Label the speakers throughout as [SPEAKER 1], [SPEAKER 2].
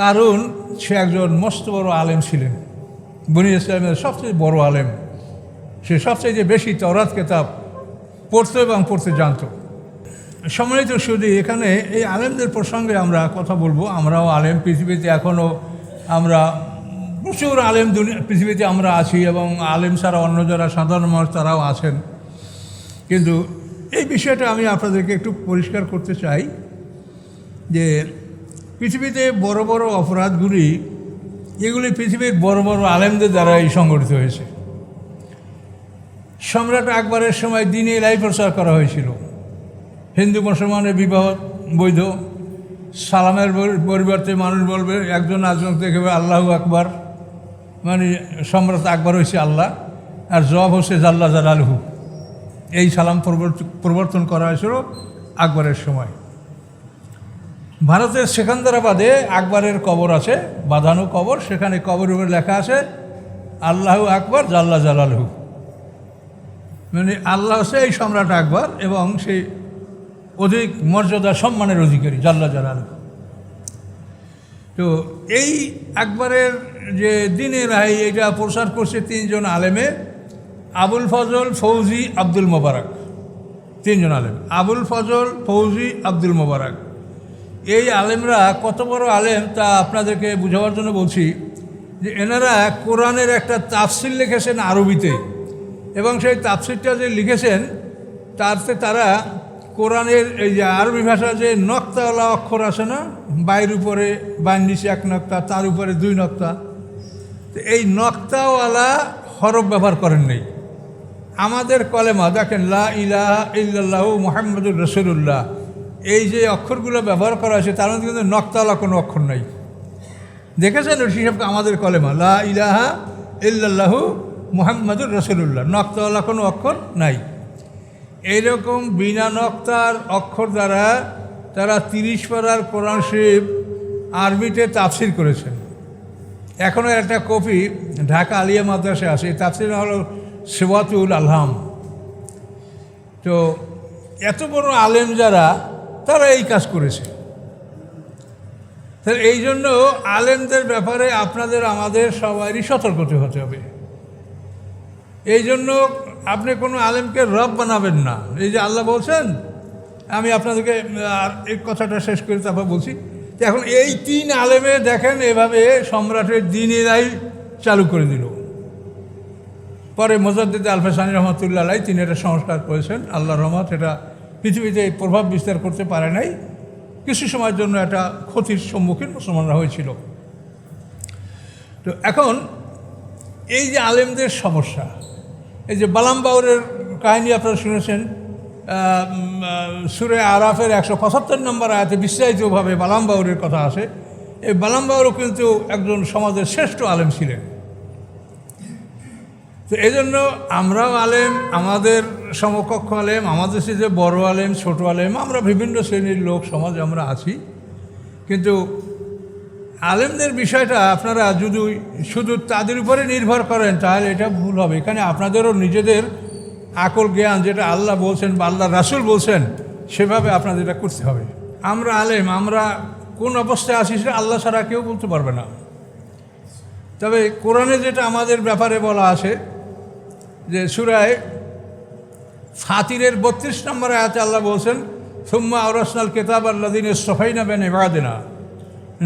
[SPEAKER 1] কারণ সে একজন মস্ত বড় আলেম ছিলেন। বনি ইসলামের সবচেয়ে বড় আলেম। সে সবচেয়ে যে বেশি তরাত কেতাব পড়তো এবং পড়তে জানতো। সম্মানিত শুধু এখানে এই আলেমদের প্রসঙ্গে আমরা কথা বলব। আমরাও আলেম, পৃথিবীতে এখনও আমরা প্রচুর আলেম দুনিয়া, পৃথিবীতে আমরা আছি এবং আলেম ছাড়া অন্য যারা সাধারণ মানুষ তারাও আছেন। কিন্তু এই বিষয়টা আমি আপনাদেরকে একটু পরিষ্কার করতে চাই যে পৃথিবীতে বড় বড় অপরাধগুলি, এগুলি পৃথিবীর বড় বড় আলেমদের দ্বারাই সংগঠিত হয়েছে। সম্রাট আকবরের সময় দিনে এলাই প্রচার করা হয়েছিল। হিন্দু, মুসলমানের বিবাহ বৈধ। সালামের পরিবর্তে মানুষ বলবে, একজন আজম দেখবে আল্লাহ আকবার। মানে সম্রাট আকবর হয়েছে আল্লাহ, আর জব হচ্ছে জাল্লা জালালহু। এই সালাম পরিবর্ত- পরিবর্তন করা হয়েছিল আকবরের সময়। ভারতের সেকান্দারাবাদে আকবরের কবর আছে, বাঁধানো কবর, সেখানে কবরের উপরে লেখা আছে, আল্লাহ আকবর জাল্লা জালালহু। মানে আল্লাহ হচ্ছে এই সম্রাট আকবর এবং সেই অধিক মর্যাদা, সম্মানের অধিকারী, জাল্লা জালাল তো এই আকবরের যে দিনের রায় এটা প্রচার করছে তিনজন আলেমে, আবুল ফজল, ফৌজি, আব্দুল মোবারক। তিনজন আলেম, আবুল ফজল, ফৌজি, আব্দুল মোবারক। এই আলেমরা কত বড় আলেম তা আপনাদেরকে বোঝাবার জন্য বলছি যে এনারা কোরআনের একটা তাফসিল লিখেছেন আরবিতে এবং সেই তাফসিরটা যে লিখেছেন তাতে তারা কোরআনের এই যে আরবি ভাষা যে নক্তাওয়ালা অক্ষর আছে না, বাইর উপরে, বাইর নিচে এক নক্তা, তার উপরে দুই নক্তা এই নক্তাওয়ালা হরফ ব্যবহার করেন নেই। আমাদের কলেমা দেখেন, লা ইলাহা ইল্লাল্লাহু মোহাম্মদুর রসুল্লাহ এই যে অক্ষরগুলো ব্যবহার করা হয়েছে, তার মধ্যে কিন্তু নক্তাওয়ালা কোনো অক্ষর নাই। দেখেছেন হিসাব আমাদের কলেমা, লা ইলাহা ইল্লাল্লাহু মুহাম্মাদুর রসুল্লাহ নক্তাওয়ালা কোনো অক্ষর নাই। এইরকম বিনা নক্তার অক্ষর দ্বারা তারা তিরিশ পাড়ার কোরআন শরীফ আরবিতে তাফসির করেছেন। এখনও একটা কপি ঢাকা আলিয়া মাদ্রাসে আছে তাফসির হলো সেবাতুল আলহাম। তো এত বড় আলেম যারা তারা এই কাজ করেছে। তাহলে এই জন্য আলেমদের ব্যাপারে আপনাদের, আমাদের সবারই সতর্কতা হতে হবে। এই জন্য আপনি কোনো আলেমকে রব বানাবেন না। এই যে আল্লাহ বলছেন, আমি আপনাদেরকে এই কথাটা শেষ করে তারপর বলছি এখন এই তিন আলেমে দেখেন এভাবে সম্রাটের দিন এরাই চালু করে দিল। পরে মোজাদ্দিদ আলফাসানি রহমতুল্লাহ তিনি এটা সংস্কার করেছেন আল্লাহ রহমত, এটা পৃথিবীতে প্রভাব বিস্তার করতে পারে নাই। কিছু সময়ের জন্য একটা ক্ষতির সম্মুখীন মুসলমানরা হয়েছিল। তো এখন এই যে আলেমদের সমস্যা, এই যে বালাম বাউরের কাহিনী আপনারা শুনেছেন সুরে আরাফের একশো পঁচাত্তর নম্বর আয়াতে বিস্তারিতভাবে বালাম বাউরের কথা আছে। এই বালাম বাউরও কিন্তু একজন সমাজের শ্রেষ্ঠ আলেম ছিলেন। তো এই জন্য আমরাও আলেম, আমাদের সমকক্ষ আলেম, আমাদের সে যে বড় আলেম, ছোট আলেম, আমরা বিভিন্ন শ্রেণির লোক, সমাজে আমরা আছি। কিন্তু আলেমদের বিষয়টা আপনারা যদি শুধু তাদের উপরে নির্ভর করেন, তাহলে এটা ভুল হবে। এখানে আপনাদেরও নিজেদের আকল জ্ঞান, যেটা আল্লাহ বলছেন বা আল্লাহ রাসুল বলছেন, সেভাবে আপনাদের এটা করতে হবে। আমরা আলেম, আমরা কোন অবস্থায় আছি সেটা আল্লাহ ছাড়া কেউ বলতে পারবে না। তবে কোরআনে যেটা আমাদের ব্যাপারে বলা আছে যে সুরায় ফাতিরের বত্রিশ নম্বর আয়াতে আল্লাহ বলছেন, সুম্মা আওরাসনাল কেতাব আল্লাদিন সফাইনা বেন এবাদেনা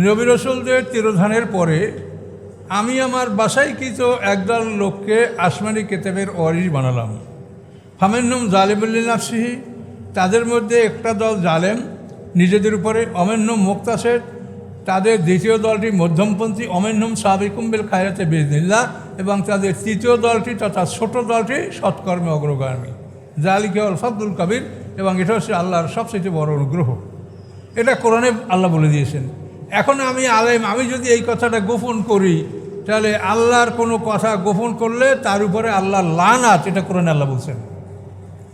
[SPEAKER 1] নবী রসুলদের তিরোধানের পরে, আমি আমার বাসাইকৃত একদল লোককে আসমানি কেতাবের ওয়ারিশ বানালাম। ফামেন্নম জালেবুল্লিন আফসিহি তাদের মধ্যে একটা দল জালেম, নিজেদের উপরে অমেন্নম মুক্তাসের। তাদের দ্বিতীয় দলটি মধ্যমপন্থী, অমেন্নম সাবিকুম্বেল খায়াতে বেজনিল্লা এবং তাদের তৃতীয় দলটি তথা ছোট দলটি সৎকর্মে অগ্রগামী। জালিকে অলফাদুল কবির এবং এটা হচ্ছে আল্লাহর সবচেয়ে বড় অনুগ্রহ। এটা কোরআনে আল্লাহ বলে দিয়েছেন। এখন আমি আলেম, আমি যদি এই কথাটা গোপন করি, তাহলে আল্লাহর কোনো কথা গোপন করলে তার উপরে আল্লাহ লানাত, এটা কোরআনে আল্লাহ বলছেন।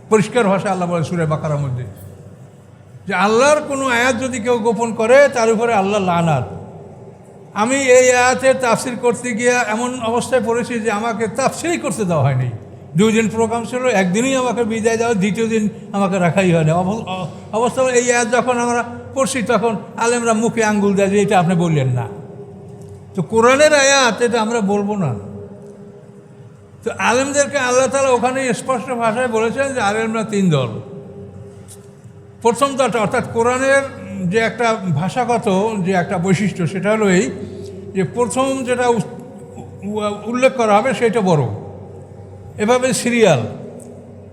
[SPEAKER 1] পরিষ্কার ভাষা আল্লাহ বলে সুরে বাকারার মধ্যে। যে আল্লাহর কোনো আয়াত যদি কেউ গোপন করে, তার উপরে আল্লাহ লানাত। আমি এই আয়াতে তাফসির করতে গিয়ে এমন অবস্থায় পড়েছি যে আমাকে তাফসিরই করতে দেওয়া হয়নি। দুই দিন প্রোগ্রাম ছিল, একদিনই আমাকে বিদায় দেওয়া, দ্বিতীয় দিন আমাকে রাখাই হয়নি। অবস্থা এই আয়াত যখন আমরা পড়ছি, তখন আলেমরা মুখে আঙ্গুল দেয় যে এটা আপনি বললেন না। তো কোরআনের আয়াত, এটা আমরা বলব না। তো আলেমদেরকে আল্লাহ তালা ওখানে স্পষ্ট ভাষায় বলেছেন যে আলেমরা তিন দল। প্রথম দলটা, অর্থাৎ কোরআনের যে একটা ভাষাগত যে একটা বৈশিষ্ট্য, সেটা হলো এই যে প্রথম যেটা উল্লেখ করা হবে সেটা বড়। এভাবে সিরিয়াল,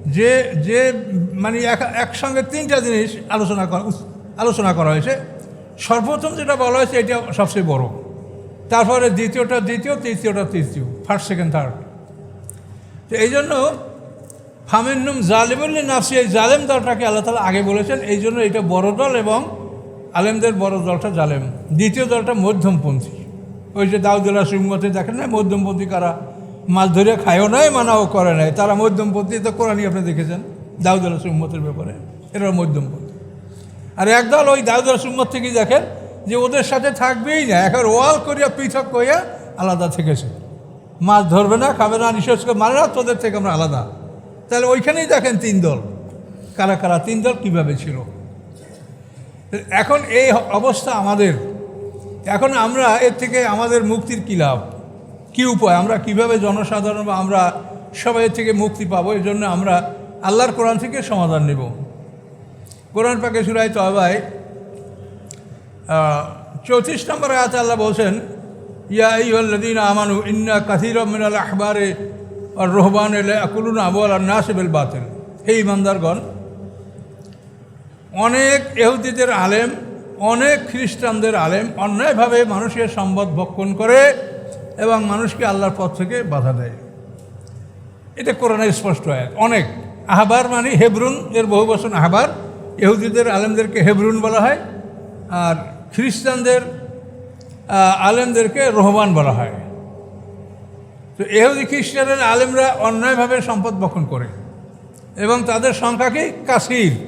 [SPEAKER 1] যে যে মানে এক- একসঙ্গে তিনটা জিনিস আলোচনা করা আলোচনা করা হয়েছে। সর্বপ্রথম যেটা বলা হয়েছে এটা সবচেয়ে বড়। তারপরে দ্বিতীয়টা দ্বিতীয়, তৃতীয়টা তৃতীয় ফার্স্ট সেকেন্ড থার্ড তো এই জন্য ফামিনুম জালেমুল্লি নাফসি এই জালেম দলটাকে আল্লাহ তালা আগে বলেছেন, এই জন্য এটা বড় দল এবং আলেমদের বড় দলটা জালেম, দ্বিতীয় দলটা মধ্যমপন্থী। ওই যে দাউদুল্লাহ সিংমতে দেখেন না, মধ্যমপন্থী কারা? মাছ ধরে খায়ও নাই, মানাও করে নাই। তারা মধ্যমপন্থী, তো কোরআনই আপনি দেখেছেন দাউদুল্লাহ সিংমতের ব্যাপারে। এরা মধ্যমপন্থী। আর একদল ওই দাউদুল্লাহ সিংমত থেকেই দেখেন যে ওদের সাথে থাকবেই না, এখন ওয়াল করিয়া পৃথক করিয়া আলাদা থেকেছে। মাছ ধরবে না, খাবে না নিঃশ্বাস করে মানে না, তোদের থেকে আমরা আলাদা। তাহলে ওইখানেই দেখেন তিন দল। কারা কারা? তিন দল কীভাবে ছিল? এখন এই অবস্থা আমাদের। এখন আমরা এর থেকে আমাদের মুক্তির কী লাভ? কী উপায়? আমরা কীভাবে জনসাধারণ বা আমরা সবাই এর থেকে মুক্তি পাবো? এই জন্য আমরা আল্লাহর কোরআন থেকে সমাধান নেব। কোরআন পাকে সুরাই তবায় চৌত্রিশ নম্বর আয়াত আল্লাহ বলছেন, ইয়া ইহল্লাদিন আমানু ইন্না কাথির মিনাল আহবারে আর এলে আকুলুন আবুয়াল আর নাসিবেল বাতিল। হে ইমানদারগণ অনেক এহুদিদের আলেম, অনেক খ্রিস্টানদের আলেম অন্যায়ভাবে মানুষের সম্পদ ভক্ষণ করে এবং মানুষকে আল্লাহর পথ থেকে বাধা দেয়। এটা কোরআনের স্পষ্ট হয় অনেক আহবার মানে হেবরুন, এর বহু বছর আহবার। ইহুদিদের আলেমদেরকে হেবরুন বলা হয় আর খ্রিস্টানদের আলেমদেরকে রহমান বলা হয়। তো এহুদি খ্রিস্টানের আলেমরা অন্যায়ভাবে সম্পদ বক্ষণ করে এবং তাদের সংখ্যা কি?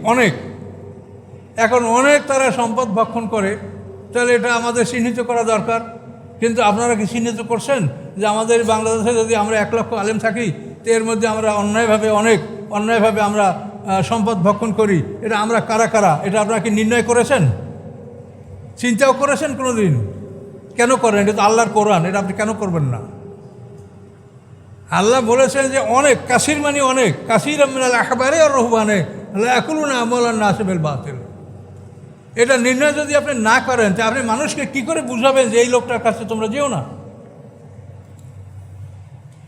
[SPEAKER 1] অনেক। এখন অনেক তারা সম্পদ ভক্ষণ করে, তাহলে এটা আমাদের চিহ্নিত করা দরকার। কিন্তু আপনারা কি চিহ্নিত করছেন যে আমাদের বাংলাদেশে যদি আমরা এক লক্ষ আলেম থাকি, তো এর মধ্যে আমরা অন্যায়ভাবে অনেক, অন্যায়ভাবে আমরা সম্পদ ভক্ষণ করি? এটা আমরা কারা কারা? এটা আপনারা কি নির্ণয় করেছেন? চিন্তাও করেছেন কোনো দিন কেন করেন? এটা তো আল্লাহর কোরআন, এটা আপনি কেন করবেন না? আল্লাহ বলেছেন যে অনেক কাশির মানে অনেক কাশির আমিনাল আখবারে আর রহবানে একুলুন আমল আর না নাসেবেল বাতিল। এটা নির্ণয় যদি আপনি না করেন, তা আপনি মানুষকে কি করে বুঝাবেন যে এই লোকটার কাছে তোমরা যেও না?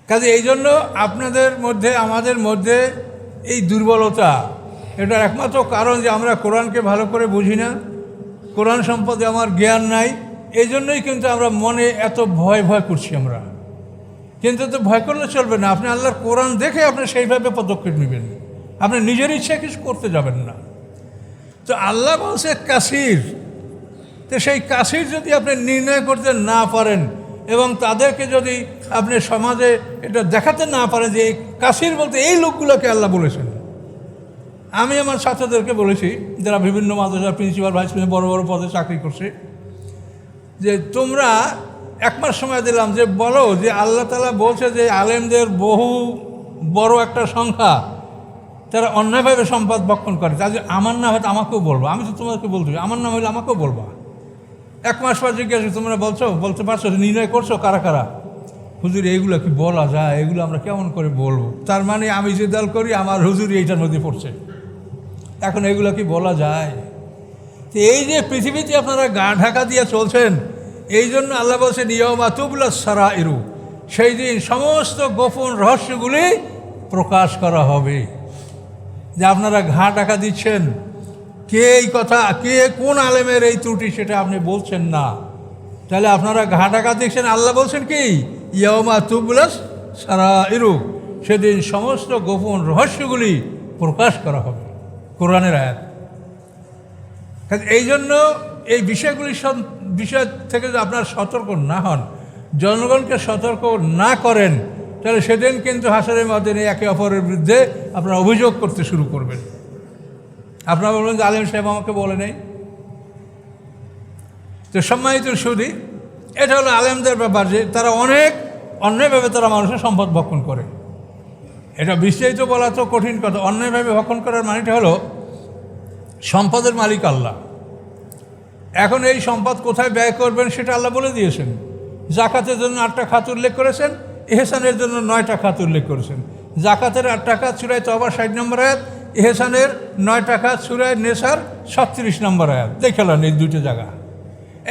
[SPEAKER 1] কাজে এই জন্য আপনাদের মধ্যে, আমাদের মধ্যে এই দুর্বলতা, এটার একমাত্র কারণ যে আমরা কোরআনকে ভালো করে বুঝি না, কোরআন সম্পদে আমার জ্ঞান নাই, এই জন্যই কিন্তু আমরা মনে এত ভয় ভয় করছি আমরা। কিন্তু তো ভয় করলে চলবে না। আপনি আল্লাহর কোরআন দেখে আপনি সেইভাবে পদক্ষেপ নেবেন। আপনি নিজের ইচ্ছা কিছু করতে যাবেন না। তো আল্লাহ বলছে, কাসির। তো সেই কাসির যদি আপনি নির্ণয় করতে না পারেন এবং তাদেরকে যদি আপনি সমাজে এটা দেখাতে না পারেন যে এই কাসির বলতে এই লোকগুলোকে আল্লাহ বলেছেন। আমি আমার ছাত্রদেরকে বলেছি, যারা বিভিন্ন মাদ্রাসার প্রিন্সিপাল, ভাইস প্রিন্সিপাল, বড় বড় পদে চাকরি করছে, যে তোমরা এক মাস সময় দিলাম যে বলো যে আল্লাহ তালা বলছে যে আলেমদের বহু বড় একটা সংখ্যা। তারা অন্যায়ভাবে সম্পদ বক্ষণ করে। তাদের আমার না হয়তো আমাকেও বলব। আমি তো তোমাদেরকে বলতে আমার নাম হলে আমাকেও বলব। এক মাস পর জিজ্ঞাসা তোমরা বলছো, বলতে পারছ? নির্ণয় করছ? কারা কারা? হুজুর এইগুলো কি বলা যায়? এগুলো আমরা কেমন করে বলব? তার মানে আমি যে দল করি, আমার হুজুর এইটার মধ্যে পড়ছে। এখন এগুলো কি বলা যায়? তো এই যে পৃথিবীতে আপনারা গা ঢাকা দিয়ে চলছেন, এই জন্য আল্লাহ বলছেন ইয়মা তুবলা সারা ইরু সেই দিন সমস্ত গোপন রহস্যগুলি প্রকাশ করা হবে। যে আপনারা ঘা টাকা দিচ্ছেন। কে এই কথা? কে কোন আলেমের এই ত্রুটি সেটা আপনি বলছেন না? তাহলে আপনারা ঘা টাকা দিচ্ছেন, আল্লাহ বলছেন কি? ইয়মা তুবলাস সারা ইরু সেদিন সমস্ত গোপন রহস্যগুলি প্রকাশ করা হবে কোরআনের আয়াত। এই জন্য এই বিষয়গুলি বিষয় থেকে আপনার সতর্ক না হন, জনগণকে সতর্ক না করেন তাহলে সেদিন কিন্তু হাসারের মধ্যে একে অপরের বিরুদ্ধে আপনারা অভিযোগ করতে শুরু করবেন। আপনারা বলবেন যে আলিম সাহেব আমাকে বলে নেই। তো সম্মানিত সুদী এটা হলো আলেমদের ব্যাপার যে তারা অনেক অন্যায়ভাবে তারা মানুষের সম্পদ ভক্ষণ করে। এটা বিস্তারিত বলা তো কঠিন কথা। অন্যায়ভাবে ভক্ষণ করার মানেটা হলো সম্পদের মালিক আল্লাহ। এখন এই সম্পদ কোথায় ব্যয় করবেন সেটা আল্লাহ বলে দিয়েছেন। জাকাতের জন্য আটটা খাত উল্লেখ করেছেন। এহসানের জন্য নয়টা খাত উল্লেখ করেছেন। জাকাতের আটটা খাত সুরায় তবা ষাট নম্বর আয়াত, এহসানের নয়টা খাত সুরায় নেশার ছত্রিশ নম্বর আয়াত। দেখালেন এই দুইটা জায়গা।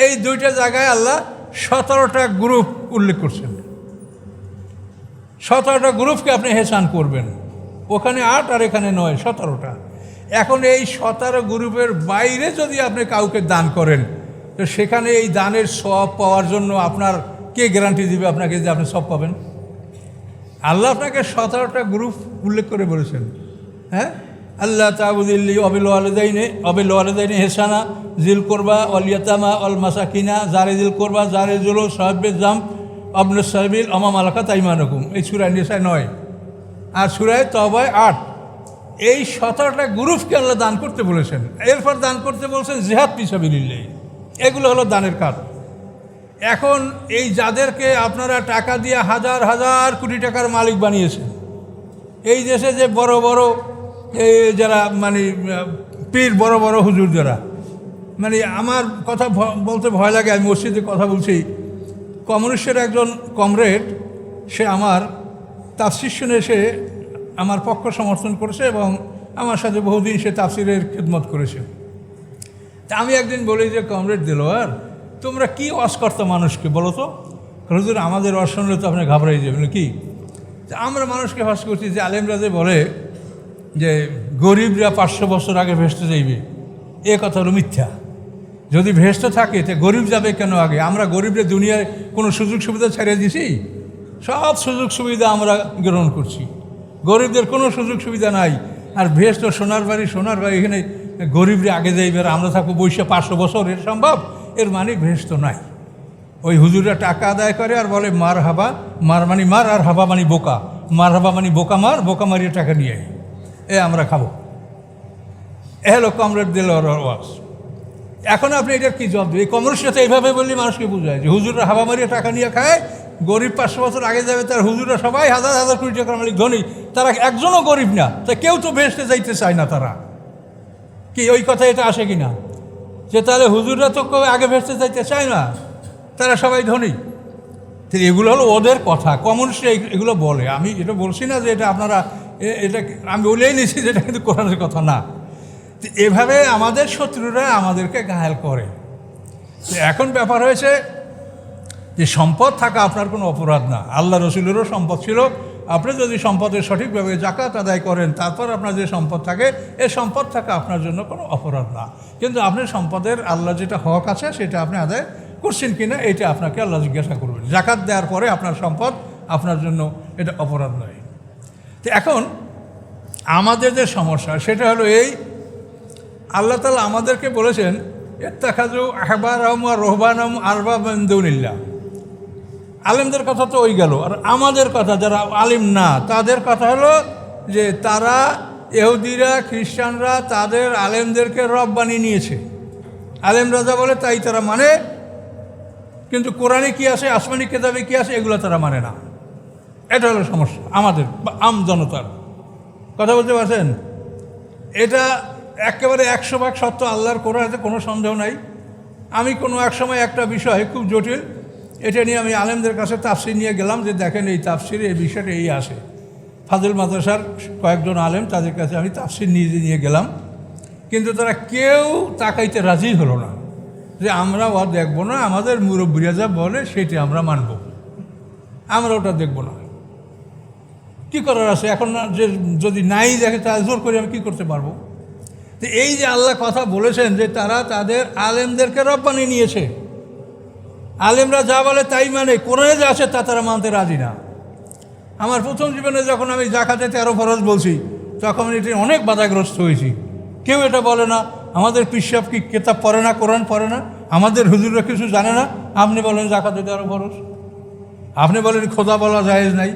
[SPEAKER 1] এই দুইটা জায়গায় আল্লাহ সতেরোটা গ্রুপ উল্লেখ করছেন। সতেরোটা গ্রুপকে আপনি হেসান করবেন। ওখানে আট আর এখানে নয়, সতেরোটা। এখন এই সতেরো গ্রুপের বাইরে যদি আপনি কাউকে দান করেন, তো সেখানে এই দানের সব পাওয়ার জন্য আপনার কে গ্যারান্টি দিবে আপনাকে যে আপনি সব পাবেন? আল্লাহ আপনাকে সতেরোটা গ্রুপ উল্লেখ করে বলেছেন। হ্যাঁ? আল্লাহ তাবুদিল্লি অবিল আলদাইনে অবিল আলদাইনে হেসানা জিল করবা অলিয়াতামা অল মাসাকিনা জারে জিল করবা জারে জুলো সাহেবের জাম অবন সাহেবিল অমাম আলাকা তাইমানকুম এই সুরায় নেশায় নয়। আর সুরায় তবায় আট। এই সতেরোটা গ্রুপকে আল্লাহ দান করতে বলেছেন। এরপর দান করতে বলছেন জেহাদ পিসাবিল্লাই এগুলো হলো দানের কাজ এখন এই যাদেরকে আপনারা টাকা দিয়ে হাজার হাজার কোটি টাকার মালিক বানিয়েছেন, এই দেশে যে বড় বড় এই যারা মানে পীর, বড় বড় হুজুর যারা মানে আমার কথা বলতে ভয় লাগে, আমি মসজিদে কথা বলছি কমিউনিস্টের একজন কমরেড, সে আমার তাফসির শুনে সে আমার পক্ষ সমর্থন করেছে এবং আমার সাথে বহুদিন সে তাফসিরের খেদমত করেছে। তা আমি একদিন বলি যে, কমরেড দিলোয়ার তোমরা কি অস্কর্তা মানুষকে বলো তো? হুজুর, আমাদের অস শুনলে তো আপনি ঘাবড়াই যাবেন কি? আমরা মানুষকে হস করছি, যে আলেমরা যে বলে যে গরিবরা পাঁচশো বছর আগে ভেসতে যাইবে, এ কথা হলো মিথ্যা। যদি ভেসতে থাকে, তে গরিব যাবে কেন আগে? আমরা গরিবরা দুনিয়ায় কোনো সুযোগ সুবিধা ছেড়ে দিছি? সব সুযোগ সুবিধা আমরা গ্রহণ করছি। গরিবদের কোনো সুযোগ সুবিধা নাই। আর ভেস তো সোনার বাড়ি সোনার বাড়ি এখানে গরিবরা আগে যাইবে আর আমরা থাকব বৈশা পাঁচশো বছর, এর সম্ভব? এর মানে তো নাই ওই হুজুররা টাকা আদায় করে আর বলে, মার হাবা, মার মানি মার আর হাবা মানি বোকা। মার হাবা মানি বোকা মার, বোকা মারিয়ে টাকা নিয়ে। এ আমরা খাব। এ হলো কমরেড দিল এখন আপনি এটার কি জব এই কমরের সাথে এইভাবে বললে মানুষকে বোঝায় যে হুজুররা হাবা মারিয়ে টাকা নিয়ে খায়, গরিব পাঁচশো বছর আগে যাবে তার হুজুররা সবাই হাজার হাজার কোটি টাকার মালিক, ধনী। তারা একজনও গরিব না। তা কেউ তো ভেসতে যাইতে চায় না তারা। কি ওই কথা এটা আসে কি না যে তাহলে হুজুররা তো কেউ আগে ভেসতে চাইতে চায় না? তারা সবাই ধনী। এগুলো হলো ওদের কথা। কমিউনিস্ট এগুলো বলে। আমি এটা বলছি না যে এটা আপনারা এটা আমি বলেই নিয়েছি যে এটা কিন্তু কোরআনের কথা না। তো এভাবে আমাদের শত্রুরা আমাদেরকে ঘায়াল করে। এখন ব্যাপার হয়েছে যে সম্পদ থাকা আপনার কোনো অপরাধ না। আল্লাহ রসুলেরও সম্পদ ছিল। আপনি যদি সম্পদের সঠিকভাবে জাকাত আদায় করেন, তারপর আপনার যে সম্পদ থাকে, এ সম্পদ থাকা আপনার জন্য কোনো অপরাধ না। কিন্তু আপনি সম্পদের আল্লাহ যেটা হক আছে, সেটা আপনি আদায় করছেন কিনা, এটা আপনাকে আল্লাহ জিজ্ঞাসা করবেন। জাকাত দেওয়ার পরে আপনার সম্পদ আপনার জন্য এটা অপরাধ নয়। তো এখন আমাদের যে সমস্যা, সেটা হলো এই, আল্লাহ তালা আমাদেরকে বলেছেন এর এত্তাখাজু আহবার রহবানম আরবা বেন্দুনিল্লা আলেমদের কথা তো ওই গেল। আর আমাদের কথা, যারা আলিম না, তাদের কথা হলো যে তারা এহুদিরা খ্রিস্টানরা তাদের আলেমদেরকে রব বানিয়ে নিয়েছে। আলেম রাজা বলে তাই তারা মানে। কিন্তু কোরআনে কি আছে আসমানি কেতাবে কি আছে এগুলো তারা মানে না। এটা হলো সমস্যা আমাদের আম জনতার। কথা বলতে পারছেন? এটা একেবারে একশো ভাগ সত্য, আল্লাহর কোরআনে কোনো সন্দেহ নাই। আমি কোনো এক সময় একটা বিষয় খুব জটিল এটা নিয়ে আমি আলেমদের কাছে তাফসির নিয়ে গেলাম যে দেখেন এই তাফসির এই বিষয়টা এই আসে ফাজিল মাদ্রাসার কয়েকজন আলেম তাদের কাছে আমি তাফসির নিয়ে নিয়ে গেলাম। কিন্তু তারা কেউ তাকাইতে রাজি হলো না। যে আমরা ও দেখব না, আমাদের মুরব্বীরা যা বলে সেটি আমরা মানব। আমরা ওটা দেখব না। কি করার আছে? এখন যে যদি নাই দেখে তা জোর করে আমি কী করতে পারব? তো এই যে আল্লাহ কথা বলেছেন যে তারা তাদের আলেমদেরকে বানিয়ে নিয়েছে। আলেমরা যা বলে তাই মানে কোরআনে যা আছে তা তারা মানতে রাজি না। আমার প্রথম জীবনে যখন আমি জাকাতে তেরো ফরজ বলছি, তখন এটি অনেক বাধাগ্রস্ত হয়েছি। কেউ এটা বলে না, আমাদের পিসাব কি কেতাব পড়ে না, কোরআন পড়ে না? আমাদের হুজুররা কিছু জানে না, আপনি বলেন জাকাতে তেরো ফরজ। আপনি বলেন খোদা বলা জায়েজ নাই।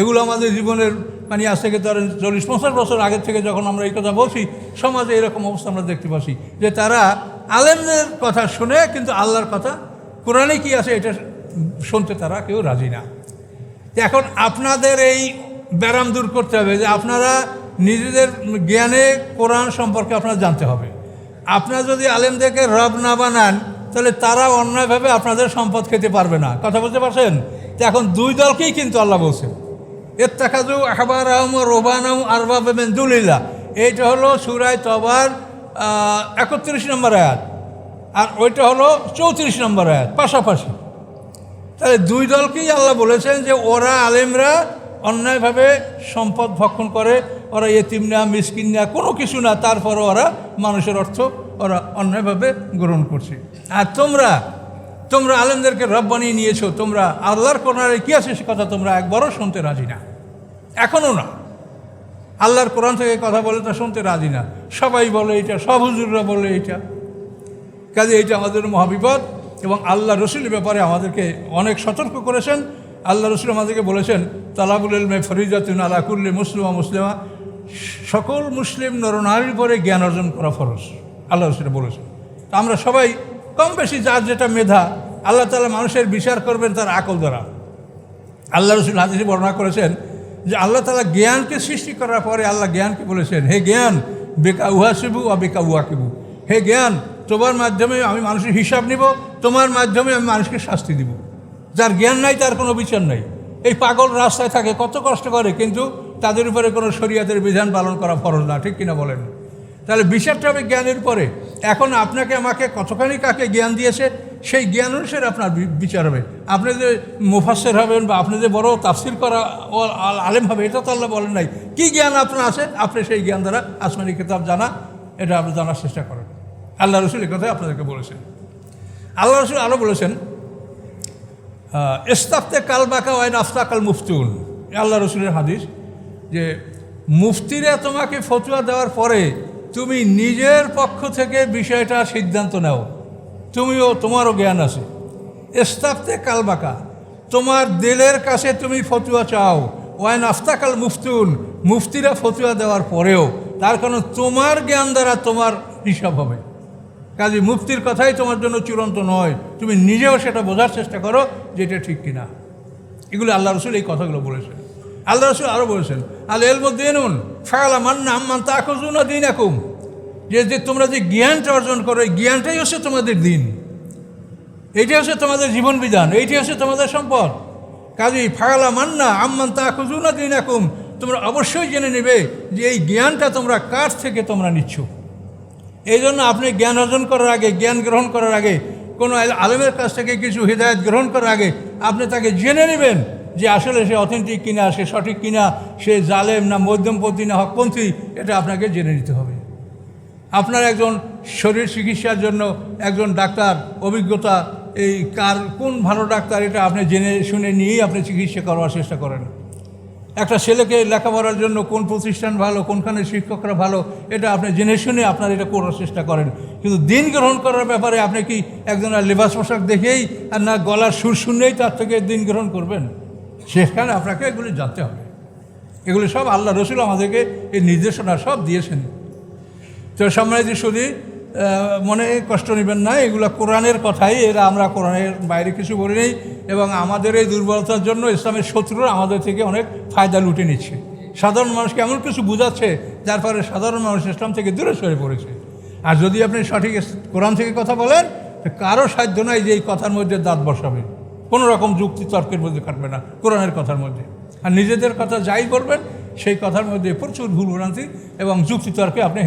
[SPEAKER 1] এগুলো আমাদের জীবনের মানে আজ থেকে ধরেন চল্লিশ পঞ্চাশ বছর আগের থেকে যখন আমরা এই কথা বলছি, সমাজে এরকম অবস্থা আমরা দেখতে পাচ্ছি যে তারা আলেমদের কথা শুনে কিন্তু আল্লাহর কথা কোরআনে কি আছে এটা শুনতে তারা কেউ রাজি না। এখন আপনাদের এই ব্যারাম দূর করতে হবে যে আপনারা নিজেদের জ্ঞানে কোরআন সম্পর্কে আপনার জানতে হবে। আপনারা যদি আলেমদেরকে রব না বানান, তাহলে তারা অন্যায়ভাবে আপনাদের সম্পদ খেতে পারবে না। কথা বলতে পারছেন? তো এখন দুই দলকেই কিন্তু আল্লাহ বলছে এর তাকাজু আহবার আহম রোবানাম আরবাব মেন্দুলিল্লা এইটা হলো সুরায় তবার একত্রিশ নম্বর আয়াত। আর ওইটা হলো চৌত্রিশ নম্বর আয়াত, পাশাপাশি। তাহলে দুই দলকেই আল্লাহ বলেছেন যে ওরা আলেমরা অন্যায়ভাবে সম্পদ ভক্ষণ করে, ওরা এতিম না মিসকিন না কোনো কিছু না তারপরে ওরা মানুষের অর্থ ওরা অন্যায়ভাবে গ্রহণ করছে। আর তোমরা তোমরা আলেমদেরকে রব বানিয়ে নিয়েছো, তোমরা আল্লাহর কোরআনে কী আছে সে কথা তোমরা একবারও শুনতে রাজি না। এখনও না। আল্লাহর কোরআন থেকে কথা বলে তা শুনতে রাজি না। সবাই বলে এটা, সব হুজুররা বলে এটা। কাজে এইটা আমাদের মহাবিপদ এবং আল্লাহ রসুলের ব্যাপারে আমাদেরকে অনেক সতর্ক করেছেন। আল্লাহ রসুল আমাদেরকে বলেছেন, তালাবুল ইলমে ফরিজাতুন আলাকুল্লি মুসলিমা মুসলিমা। সকল মুসলিম নরনারীর পরে জ্ঞান অর্জন করা ফরজ, আল্লাহ রসুল বলেছেন। তা আমরা সবাই কম বেশি যার যেটা মেধা, আল্লাহ তালা মানুষের বিচার করবেন তার আকল দ্বারা। আল্লাহ রসুল হাদিসে বর্ণনা করেছেন যে আল্লাহ তালা জ্ঞানকে সৃষ্টি করার পরে আল্লাহ জ্ঞানকে বলেছেন, হে জ্ঞান, বেকা উহাসিবু অ বেকা উহাকিবু হে জ্ঞান তোমার মাধ্যমে আমি মানুষের হিসাব নিব, তোমার মাধ্যমে আমি মানুষকে শাস্তি দিব। যার জ্ঞান নাই, তার কোনো বিচার নাই। এই পাগল রাস্তায় থাকে, কত কষ্ট করে, কিন্তু তাদের উপরে কোনো শরীয়তের বিধান পালন করা ফরজ না, ঠিক কিনা বলেন? তাহলে বিচারটা হবে জ্ঞানের পরে এখন আপনাকে আমাকে কতখানি কাকে জ্ঞান দিয়েছে, সেই জ্ঞান অনুসারে আপনার বিচার হবে। আপনি যে মুফাসের হবেন বা আপনি যে বড় তাফসির করা আলেম হবে, এটা তো আল্লাহ বলেন নাই। কী জ্ঞান আপনার আছে? আপনি সেই জ্ঞান দ্বারা আসমানি কিতাব জানা, এটা আপনি জানার চেষ্টা করেন। আল্লাহ রসুল এই কথাই আপনাদেরকে বলেছেন। আল্লাহ রসুল আরও বলেছেন ইস্তাফতে কাল বাঁকা ওয়াইন আফতাকাল মুফতুন। এ আল্লাহ রসুলের হাদিস যে, মুফতিরা তোমাকে ফতুয়া দেওয়ার পরে তুমি নিজের পক্ষ থেকে বিষয়টা সিদ্ধান্ত নাও। তুমিও তোমারও জ্ঞান আছে। ইস্তাফতে কাল বাঁকা, তোমার দিলের কাছে তুমি ফতুয়া চাও। ওয়াইন আফতাকাল মুফতুন, মুফতিরা ফতুয়া দেওয়ার পরেও তার কারণ তোমার জ্ঞান দ্বারা তোমার হিসাব হবে। কাজে মুক্তির কথাই তোমার জন্য চূড়ান্ত নয়। তুমি নিজেও সেটা বোঝার চেষ্টা করো যে এটা ঠিক কিনা। এগুলো আল্লাহ রসুল এই কথাগুলো বলেছেন। আল্লাহ রসুল আরও বলেছেন আল এল মধ্যে এনুন ফায়ালা মান্না আম্মান খুঁজুন দিন একুম যে যে তোমরা যে জ্ঞানটা অর্জন করো, এই জ্ঞানটাই হচ্ছে তোমাদের দিন। এইটাই হচ্ছে তোমাদের জীবন বিধান, এইটাই হচ্ছে তোমাদের সম্পদ। কাজেই ফায়ালা মান্না আম্মান খুঁজুন দিন একুম তোমরা অবশ্যই জেনে নেবে যে এই জ্ঞানটা তোমরা কার থেকে তোমরা নিচ্ছ। এই জন্য আপনি জ্ঞান অর্জন করার আগে, জ্ঞান গ্রহণ করার আগে, কোনো আলমের কাছ থেকে কিছু হৃদায়ত গ্রহণ করার আগে আপনি তাকে জেনে নেবেন যে আসলে সে অথেন্টিক কিনা, সে সঠিক কিনা, সে জালেম না মধ্যমপন্থী না হকপন্থী, এটা আপনাকে জেনে নিতে হবে। আপনার একজন শরীর চিকিৎসার জন্য একজন ডাক্তার অভিজ্ঞতা, এই কার কোন ভালো ডাক্তার, এটা আপনি জেনে শুনে নিয়েই আপনি চিকিৎসা করার চেষ্টা করেন। একটা ছেলেকে লেখাপড়ার জন্য কোন প্রতিষ্ঠান ভালো, কোনখানে শিক্ষকরা ভালো, এটা আপনি জেনে শুনে আপনার এটা করার চেষ্টা করেন। কিন্তু দিন গ্রহণ করার ব্যাপারে আপনি কি একজনের লেবাস পোশাক দেখেই আর না গলার সুর শুনেই তার থেকে দিন গ্রহণ করবেন? সেখানে আপনাকে এগুলি জানতে হবে। এগুলি সব আল্লাহ রসুল আমাদেরকে এই নির্দেশনা সব দিয়েছেন। তো সম্মানিত শুধু মনে কষ্ট নেবেন না, এগুলো কোরআনের কথাই, এরা আমরা কোরআনের বাইরে কিছু বলি নেই, এবং আমাদের এই দুর্বলতার জন্য ইসলামের শত্রুরা আমাদের থেকে অনেক ফায়দা লুটে নিচ্ছে। সাধারণ মানুষকে এমন কিছু বোঝাচ্ছে, যার ফলে সাধারণ মানুষ ইসলাম থেকে দূরে সরে পড়েছে। আর যদি আপনি সঠিক কোরআন থেকে কথা বলেন কারও সাধ্য নাই যে এই কথার মধ্যে দাঁত বসাবে। কোনো রকম যুক্তি তর্কের মধ্যে কাটবে না, কোরআনের কথার মধ্যে। আর নিজেদের কথা যাই বলবেন, সেই কথার মধ্যে প্রচুর ভুল ভ্রান্তি এবং যুক্তি তর্কে আপনি